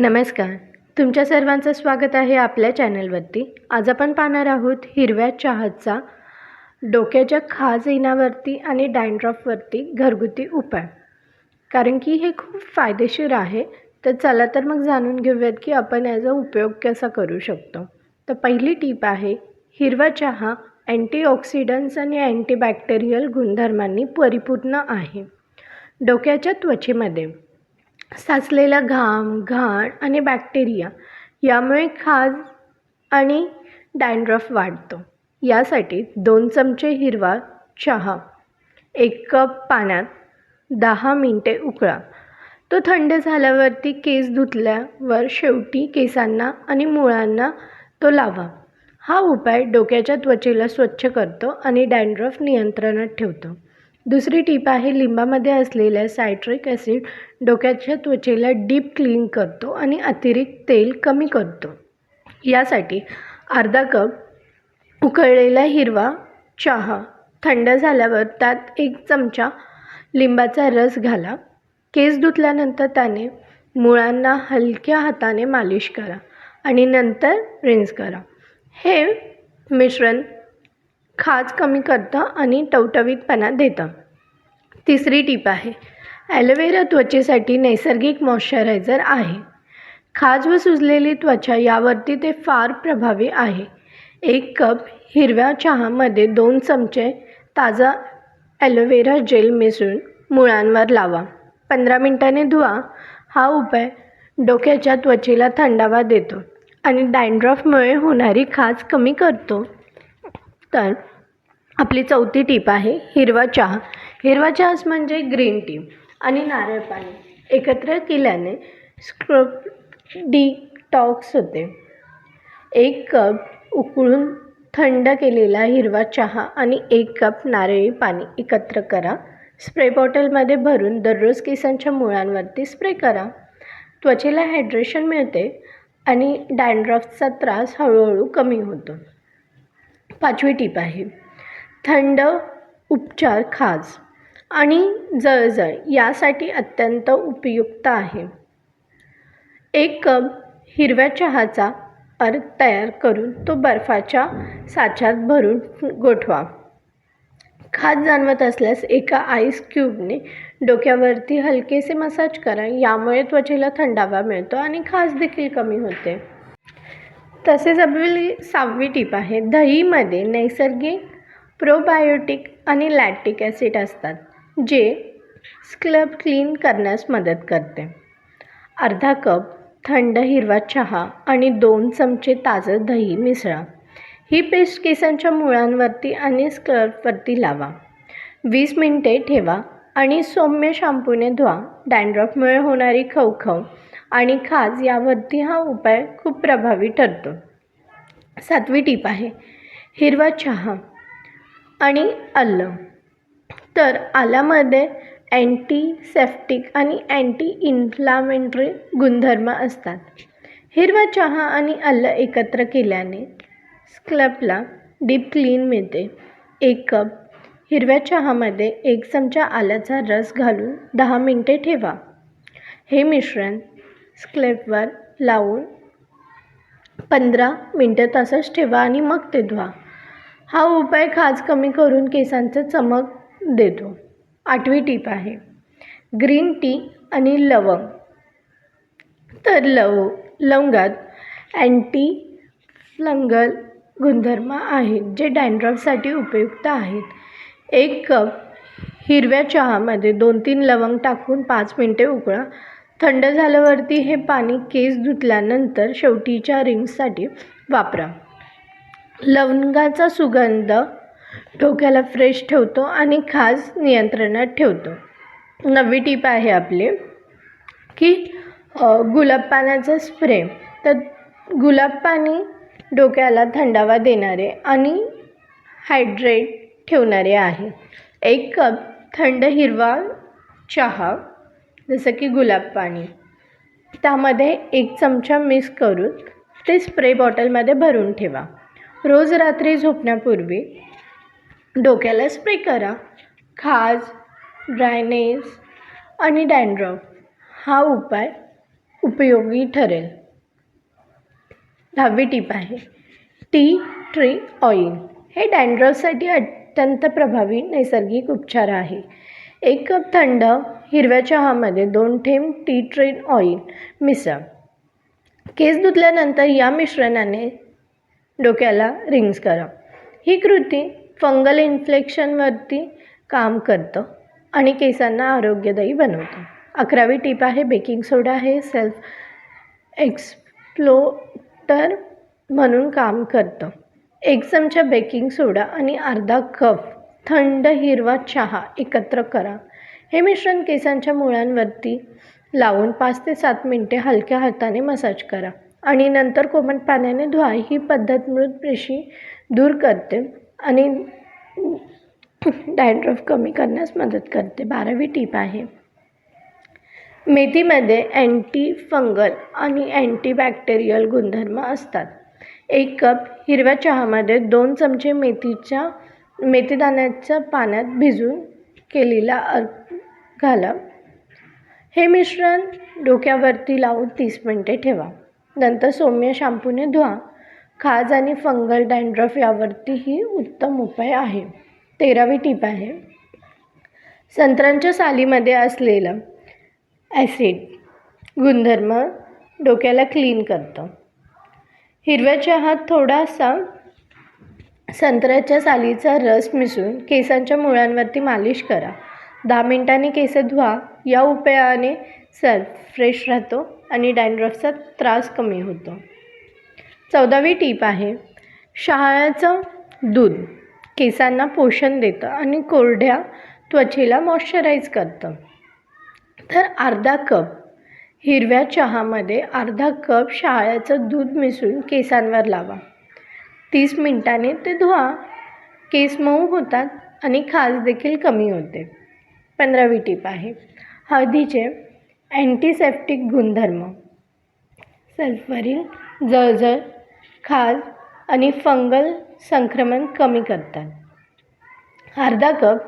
नमस्कार. तुमच्या सर्वांचं स्वागत आहे आपल्या चॅनलवरती. आज आपण पाहणार आहोत हिरव्या चहाचा डोक्याच्या खाज येण्यावरती आणि डॅन्ड्रफवरती घरगुती उपाय. कारण की हे खूप फायदेशीर आहे. तर चला तर मग जाणून घेऊयात की आपण याचा उपयोग कसा करू शकतो. तर पहिली टीप आहे हिरवा चहा अँटीऑक्सिडंट्स आणि अँटीबॅक्टेरियल गुणधर्मांनी परिपूर्ण आहे. डोक्याच्या त्वचेमध्ये साचलेला घाम घाण आणि बॅक्टेरिया यामुळे खाज आणि डॅन्ड्रफ वाढतो. यासाठी दोन चमचे हिरवा चहा एक कप पाण्यात दहा मिनटे उकळा. तो थंड झाल्यावरती केस धुतल्यावर शेवटी केसांना आणि मुळांना तो लावा. हा उपाय डोक्याच्या त्वचेला स्वच्छ करतो आणि डॅन्ड्रफ नियंत्रणात ठेवतो. दुसरी टीप आहे लिंबामध्ये असलेल्या सायट्रिक ॲसिड डोक्याच्या त्वचेला डीप क्लीन करतो आणि अतिरिक्त तेल कमी करतो. यासाठी अर्धा कप उकळलेला हिरवा चहा थंड झाल्यावर त्यात एक चमचा लिंबाचा रस घाला. केस धुतल्यानंतर त्याने मुळांना हलक्या हाताने मालिश करा आणि नंतर रिन्स करा. हे मिश्रण खाज कमी करतं आणि टवटवीतपणा देतं. तिसरी टीप आहे ॲलोवेरा त्वचेसाठी नैसर्गिक मॉइश्चरायझर आहे. खाज व सुजलेली त्वचा यावरती ते फार प्रभावी आहे. एक कप हिरव्या चहामध्ये दोन चमचे ताजा ॲलोवेरा जेल मिसळून मुळांवर लावा. पंधरा मिनटाने धुवा. हा उपाय डोक्याच्या त्वचेला थंडावा देतो आणि डँड्रॉफमुळे होणारी खाज कमी करतो. तर आपली चौथी टीप आहे हिरवा चहा. हिरवा चहाच म्हणजे ग्रीन टी आणि नारळ पाणी. एकत्र केल्याने स्क्रब डिटॉक्स होते. एक कप उकळून थंड केलेला हिरवा चहा आणि एक कप नारळी पाणी एकत्र करा. स्प्रे बॉटलमध्ये भरून दररोज केसांच्या मुळांवरती स्प्रे करा. त्वचेला हायड्रेशन मिळते आणि डॅन्ड्रफचा त्रास हळूहळू कमी होतो. पाचवी टीप आहे थंड उपचार खाज आणि जळजळ यासाठी अत्यंत उपयुक्त आहे. एक कप हिरव्या चहाचा अर्क तयार करून तो बर्फाच्या साच्यात भरून गोठवा. खाज जाणवत असल्यास एका आईस क्यूबने डोक्यावरती हलकेसे मसाज करा. यामुळे त्वचेला थंडावा मिळतो आणि खाज देखील कमी होते. तसेच आपली सहावी टीप आहे. दहीमध्ये नैसर्गिक प्रोबायोटिक आणि लॅक्टिक ॲसिड असतात जे स्क्लब क्लीन करण्यास मदत करते. अर्धा कप थंड हिरवा चहा आणि दोन चमचे ताजं दही मिसळा. ही पेस्ट केसांच्या मुळांवरती आणि स्कर्फवरती लावा. वीस मिनटे ठेवा आणि सौम्य शॅम्पूने धुवा. डँड्रॉफमुळे होणारी खवखव आणि खाज यावरती हा उपाय खूप प्रभावी ठरतो. सातवी टीप आहे हिरवा चहा. आणि आलं तर आल्यामध्ये अँटीसेप्टिक आणि अँटी इन्फ्लामेंटरी गुणधर्म असतात. हिरवा चहा आणि आलं एकत्र केल्याने स्क्लपला डीप क्लीन मिळते. एक कप हिरव्या चहामध्ये एक चमचा आल्याचा रस घालून दहा मिनटे ठेवा. हे मिश्रण स्क्लेपवर लावून पंधरा मिनटं तसंच ठेवा आणि मग ते धुवा. हा उपाय खाज कमी करून केसांचं चमक देतो. आठवी टीप आहे. ग्रीन टी आणि लवंग. तर लव लवंगात अँटी फ्लंगल गुणधर्म आहेत जे डॅन्ड्रफसाठी उपयुक्त आहेत. एक कप हिरव्या चहामध्ये दोन तीन लवंग टाकून पाच मिनटे उकळा. थंड झाल्यावरती हे पाणी केस धुतल्यानंतर शेवटीच्या रिंग्ससाठी वापरा. लवंगाचा सुगंध डोक्याला फ्रेश ठेवतो आणि खास नियंत्रणात ठेवतो. नववी टीप आहे आपली की गुलाब पाण्याचा स्प्रे तर गुलाब पाणी डोक्याला थंडावा देणारे आणि हायड्रेट ठेवणारे आहे. एक कप थंड हिरवा चहा जसं की गुलाब पाणी त्यामध्ये एक चमचा मिक्स करून ते स्प्रे बॉटलमध्ये भरून ठेवा. रोज रात्री झोपण्यापूर्वी डोक्याला स्प्रे करा. खाज ड्रायनेस आणि डँड्रॉफ हा उपाय उपयोगी ठरेल. दहावी टीप आहे टी ट्री ऑइल. हे डँड्रॉफसाठी अत्यंत प्रभावी नैसर्गिक उपचार आहे. एक कप थंड हिरव्या चहामध्ये दोन थेंब टी ट्री ऑइल मिसळ. केस धुतल्यानंतर या मिश्रणाने डोक्याला रिंग्स करा. ही कृती फंगल इन्फ्लेक्शनवरती काम करतं आणि केसांना आरोग्यदायी बनवतं. अकरावी टीप आहे बेकिंग सोडा हे सेल्फ एक्सप्लोटर म्हणून काम करतं. एक चमचा बेकिंग सोडा आणि अर्धा कप थंड हिरवा चहा एकत्र करा. हे मिश्रण केसांच्या मुळांवरती लावून पाच ते सात मिनटे हलक्या हाताने मसाज करा. आणि नंतर कोमट पाण्याने धुवा. ही पद्धत मृत पेशी दूर करते आणि डॅन्ड्रफ कमी करण्यास मदत करते. बारावी टीप आहे. मेथीमध्ये अँटी फंगल आणि अँटीबॅक्टेरियल गुणधर्म असतात. एक कप हिरव्या चहामध्ये दोन चमचे मेथीच्या मेथीदाण्याच्या पाण्यात भिजून केलेला अर्क घाला. हे मिश्रण डोक्यावरती लावून तीस मिनटे ठेवा. नंतर सौम्य शॅम्पूने धुवा. खाज आणि फंगल डॅन्ड्रफ यावरतीही उत्तम उपाय आहे. तेरावी टीप आहे. संत्र्यांच्या सालीमध्ये असलेलं ॲसिड गुणधर्म डोक्याला क्लीन करतं. हिरव्या चहात थोडासा संत्र्याच्या सालीचा रस मिसळून केसांच्या मुळांवरती मालिश करा. दहा मिनिटांनी केस धुवा. या उपायाने सर फ्रेश राहतो. आणि डॅन्ड्रफचा त्रास कमी होतो. चौदावी टीप आहे शहाळ्याचं दूध केसांना पोषण देतं आणि कोरड्या त्वचेला मॉइश्चराईज करतं. तर अर्धा कप हिरव्या चहामध्ये अर्धा कप शहाळ्याचं दूध मिसळून केसांवर लावा. तीस मिनटाने ते धुवा. केस मऊ होतात आणि खाज देखील कमी होते. पंधरावी टीप आहे हळदीचे अँटीसेप्टिक गुणधर्म. सल्फरील जळजळ खाज आणि फंगल संक्रमण कमी करतात. अर्धा कप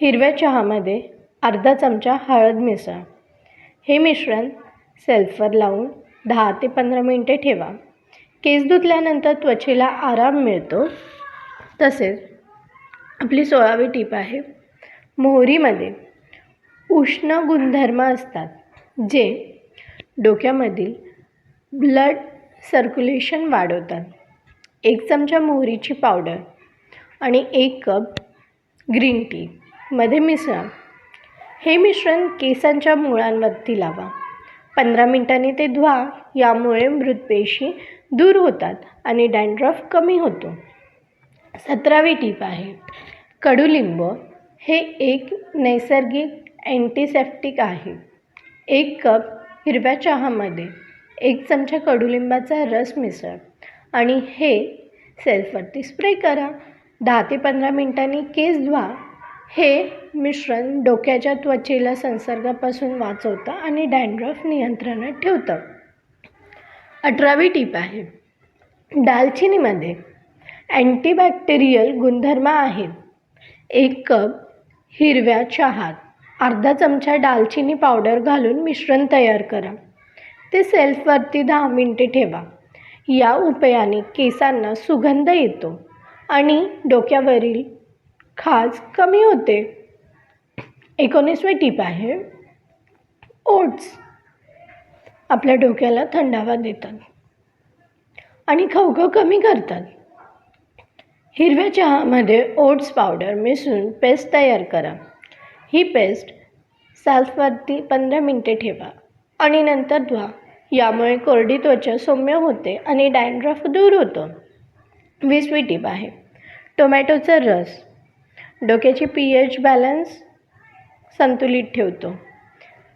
हिरव्या चहामध्ये अर्धा चमचा हळद मिसळा. हे मिश्रण सल्फर लावून दहा ते पंधरा मिनटे ठेवा. केस धुतल्यानंतर त्वचेला आराम मिळतो. तसेच आपली सोळावी टीप आहे मोहरीमध्ये उष्ण गुणधर्म असतात. जे डोक्यामधील ब्लड सर्क्युलेशन वाढवतात. एक चमचा मोहरीची पावडर आणि एक कप ग्रीन टी मध्ये मिसळा. हे मिश्रण केसांच्या मुळांवरती लावा. पंधरा मिनिटांनी ते धुवा. यामुळे मृतपेशी दूर होतात आणि डँड्रफ कमी होतो. सतरावी टीप आहे. कडुलिंब हे एक नैसर्गिक अँटीसेप्टिक आहे. एक कप हिरव्या चहामध्ये एक चमचा कडुलिंबाचा रस मिसळ आणि हे सेल्फवरती स्प्रे करा. दहा ते पंधरा मिनिटांनी केस धुवा. हे मिश्रण डोक्याच्या त्वचेला संसर्गापासून वाचवतं आणि डॅन्ड्रफ नियंत्रणात ठेवतं. अठरावी टीप आहे. दालचिनीमध्ये अँटीबॅक्टेरियल गुणधर्म आहेत. एक कप हिरव्या चहात अर्धा चमचा दालचिनी पावडर घालून मिश्रण तयार करा. ते सेल्फवरती दहा मिनटे ठेवा. या उपायाने केसांना सुगंध येतो आणि डोक्यावरील खाज कमी होते. एकोणीसवी टीप आहे ओट्स. आपल्या डोक्याला थंडावा देतात आणि खवखव कमी करतात. हिरव्या चहामध्ये ओट्स पावडर मिसळून पेस्ट तयार करा. ही पेस्ट साल्फवरती पंधरा मिनटे ठेवा आणि नंतर धुवा. यामुळे कोरडी त्वचा सौम्य होते आणि डॅन्ड्रफ दूर होतो. वीसवी टीप आहे. टोमॅटोचा रस. डोक्याची पी एच बॅलन्स संतुलित ठेवतो.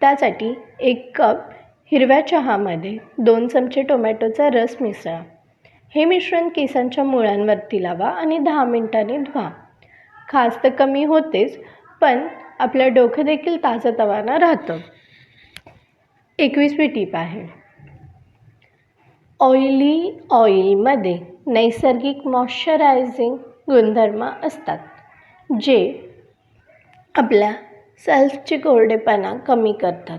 त्यासाठी एक कप हिरव्या चहामध्ये दोन चमचे टोमॅटोचा रस मिसळा. हे मिश्रण केसांच्या मुळांवरती लावा आणि दहा मिनिटांनी धुवा. खास तर कमी होतेच पण आपलं डोकं देखील ताजंतवानं राहतं. एकवीसवी टीप आहे. ऑइली ऑइलमध्ये नैसर्गिक मॉइश्चरायझिंग गुणधर्म असतात जे आपल्या सेल्फचे कोरडेपणा कमी करतात.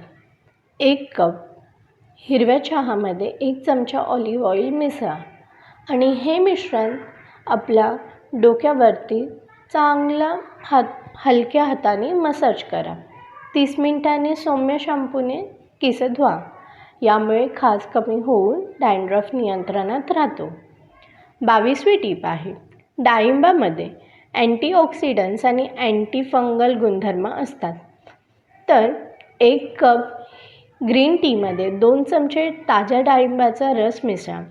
एक कप हिरव्या चहामध्ये एक चमचा ऑलिव्ह ऑइल मिसळा आणि हे मिश्रण आपल्या डोक्यावरती चांगला हात हलक्या हाताने मसाज करा. तीस मिनिटांनी सौम्य शॅम्पूने केस धुवा. यामुळे खाज कमी होऊन डॅन्ड्रफ नियंत्रणात राहतो. बावीसवी टीप आहे. डाळिंबामध्ये अँटीऑक्सिडंट्स आणि अँटीफंगल गुणधर्म असतात. तर एक कप ग्रीन टीमध्ये दोन चमचे ताज्या डाळिंबाचा रस मिसळा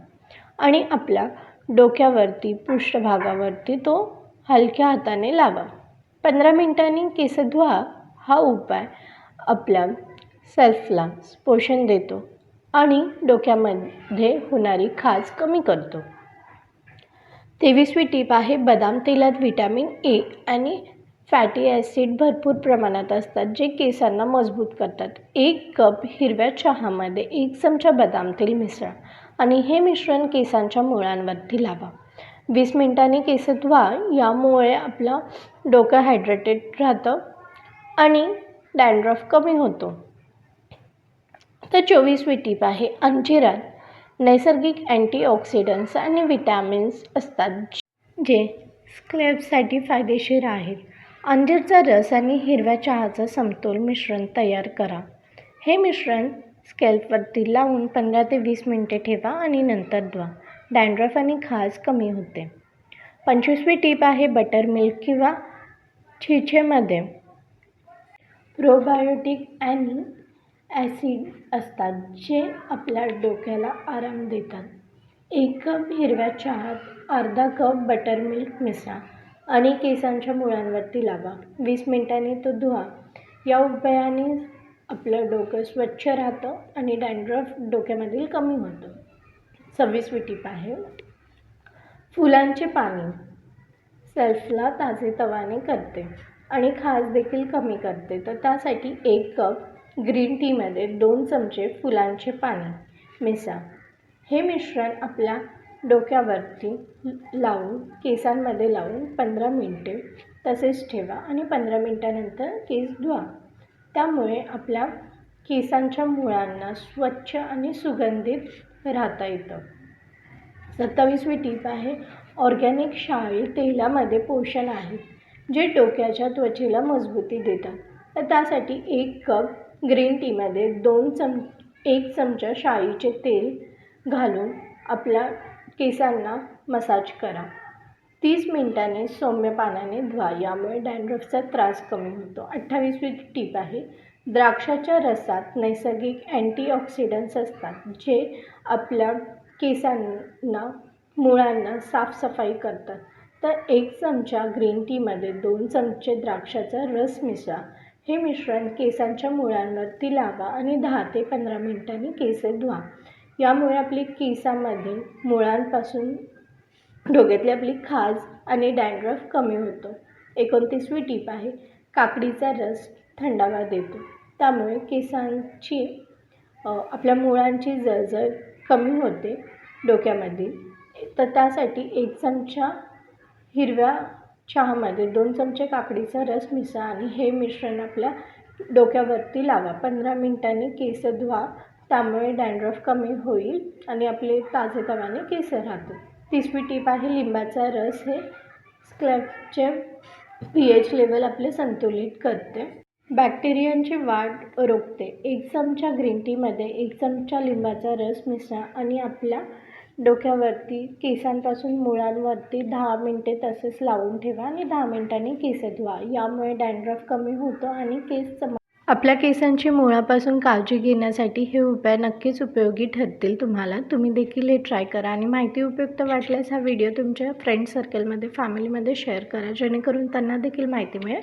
आणि आपल्या डोक्यावरती पृष्ठभागावरती तो हलक्या हाताने लावा. पंधरा मिनटांनी केस धुवा. हा उपाय आपल्या सेल्फला पोषण देतो आणि डोक्यामध्ये होणारी खाज कमी करतो. तेवीसवी टीप आहे बदाम तेलात व्हिटॅमिन ए आणि फॅटी ॲसिड भरपूर प्रमाणात असतात जे केसांना मजबूत करतात. एक कप हिरव्या चहामध्ये एक चमचा बदाम तेल मिसळा आणि हे मिश्रण केसांच्या मुळांवरती लावा. वीस मिनटांनी केस धुवा यामुळे आपलं डोकं हायड्रेटेड राहतं आणि डॅन्ड्रफ कमी होतो. तर चोवीसवी टीप आहे अंजिरात नैसर्गिक अँटीऑक्सिडंट्स आणि विटॅमिन्स असतात जे स्क्लेबसाठी फायदेशीर आहेत. अंजीरचा रस आणि हिरव्या चहाचं समतोल मिश्रण तयार करा. हे मिश्रण स्कॅल्पवरती लावून पंधरा ते वीस मिनटे ठेवा आणि नंतर धुवा. डॅन्ड्रफ आणि खाज कमी होते. पंचवीसवी टीप आहे बटर मिल्क किंवा छिछेमध्ये प्रोबायोटिक आणि ॲसिड असतात जे आपल्या डोक्याला आराम देतात. एक कप हिरव्या चहात अर्धा कप बटर मिल्क मिसळा आणि केसांच्या मुळांवरती लावा. वीस मिनिटांनी तो धुवा. या उपायाने आपलं डोकं स्वच्छ राहतं आणि डॅन्ड्रफ डोक्यामधील कमी होतं. सव्वीसवी टीप आहे. फुलांचे पाणी सेल्फला ताजेतवाने करते आणि खास देखील कमी करते. तर त्यासाठी एक कप ग्रीन टीमध्ये दोन चमचे फुलांचे पाणी मिसा. हे मिश्रण आपल्या डोक्यावरती लावून केसांमध्ये लावून पंधरा मिनटे तसेच ठेवा आणि पंधरा मिनटानंतर केस धुवा. त्यामुळे आपल्या केसांच्या मुळांना स्वच्छ आणि सुगंधित राहता येतं. सत्तावीसवी टीप आहे ऑर्गॅनिक शाळी तेलामध्ये पोषण आहे जे डोक्याच्या त्वचेला मजबूती देतात. तर त्यासाठी एक कप ग्रीन टीमध्ये दोन चम एक चमचा शाळीचे तेल घालून आपल्या केसांना मसाज करा. तीस मिनिटांनी सौम्य पाण्याने धुवा यामुळे डॅन्ड्रफचा त्रास कमी होतो. अठ्ठावीसवी टीप आहे द्राक्षाच्या रसात नैसर्गिक अँटीऑक्सिडंट्स असतात जे आपल्या केसांना मुळांना साफसफाई करतात. तर एक चमचा ग्रीन टीमध्ये दोन चमचे द्राक्षाचा रस मिसळा. हे मिश्रण केसांच्या मुळांवरती लावा आणि दहा ते पंधरा मिनिटांनी केस धुवा. यामुळे आपली केसामध्ये मुळांपासून डोक्यातली आपली खाज आणि डॅन्ड्रफ कमी होतो. एकोणतीसवी टीप आहे काकडीचा रस थंडावा देतो. त्यामुळे केसांची आपल्या मुळांची जळजळ कमी होते डोक्यामधील तर त्यासाठी एक चमचा हिरव्या चहामध्ये दोन चमचे काकडीचा रस मिसळा आणि हे मिश्रण आपल्या डोक्यावरती लावा. पंधरा मिनिटांनी केस धुवा. त्यामुळे डॅन्ड्रफ कमी होईल आणि आपले ताजेतवाने केस राहतील. तिसरी टीप आहे लिंबाचा रस. हे स्क्लॅपचे पी एच लेवल आपले संतुलित करते. बॅक्टेरियांची वाढ रोखते. एक चमचा ग्रीन टीमध्ये एक चमचा लिंबाचा रस मिसळा आणि आपल्या डोक्यावरती केसांपासून मुळांवरती दहा मिनटे तसेच लावून ठेवा आणि दहा मिनटांनी केस धुवा. यामुळे डॅन्ड्रफ कमी होतो आणि केस चम आपल्या केसांची मुळापासून काळजी घेण्यासाठी हे उपाय नक्कीच उपयोगी ठरतील तुम्हाला. तुम्ही देखील हे ट्राय करा आणि माहिती उपयुक्त वाटल्यास हा व्हिडिओ तुमच्या फ्रेंड सर्कलमध्ये फॅमिलीमध्ये शेअर करा. जेणेकरून त्यांना देखील माहिती मिळेल.